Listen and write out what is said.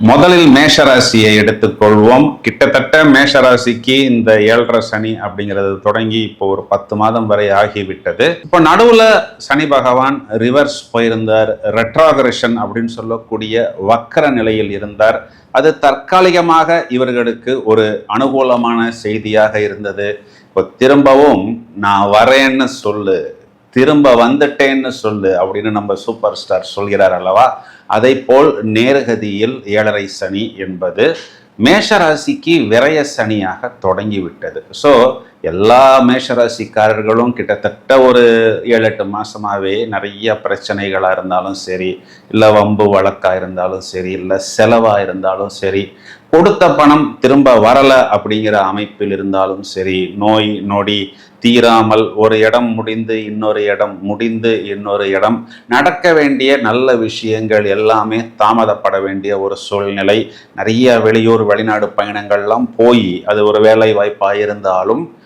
முதலில் மேஷராசியை எடுத்துக்கொள்வோம். கிட்டத்தட்ட மேஷராசிக்கு இந்த ஏழரை சனி அப்படிங்கிறது தொடங்கி இப்போ ஒரு பத்து மாதம் வரை ஆகிவிட்டது. இப்போ நடுவில் சனி பகவான் ரிவர்ஸ் போயிருந்தார். ரெட்ராகரேஷன் அப்படின்னு சொல்லக்கூடிய வக்கர நிலையில் இருந்தார். அது தற்காலிகமாக இவர்களுக்கு ஒரு அனுகூலமான செய்தியாக இருந்தது. இப்போ திரும்பவும் நான் வரேன்னு சொல்லு. திரும்ப வந்துட்டேன்னு சொல்லு அப்படின்னு நம்ம சூப்பர் ஸ்டார் சொல்கிறார் அல்லவா? அதை போல் நேர்கதியில் ஏழரை சனி என்பது மேஷராசிக்கு விரய சனியாக தொடங்கிவிட்டது. ஸோ எல்லா மேஷராசிக்காரர்களும் கிட்டத்தட்ட ஒரு ஏழு எட்டு மாதமாகவே நிறைய பிரச்சனைகளாக இருந்தாலும் சரி இல்லை வம்பு வழக்காக இருந்தாலும் சரி இல்லை செலவாக இருந்தாலும் சரி கொடுத்த பணம் திரும்ப வரலை அப்படிங்கிற அமைப்பில் இருந்தாலும் சரி நோய் நொடி தீராமல் ஒரு இடம் முடிந்து இன்னொரு இடம் முடிந்து இன்னொரு இடம் நடக்க வேண்டிய நல்ல விஷயங்கள் எல்லாமே தாமதப்பட வேண்டிய ஒரு சூழ்நிலை. நிறைய வெளியூர் வெளிநாடு பயணங்கள்லாம் போய் அது ஒரு வேலை வாய்ப்பாக இருந்தாலும்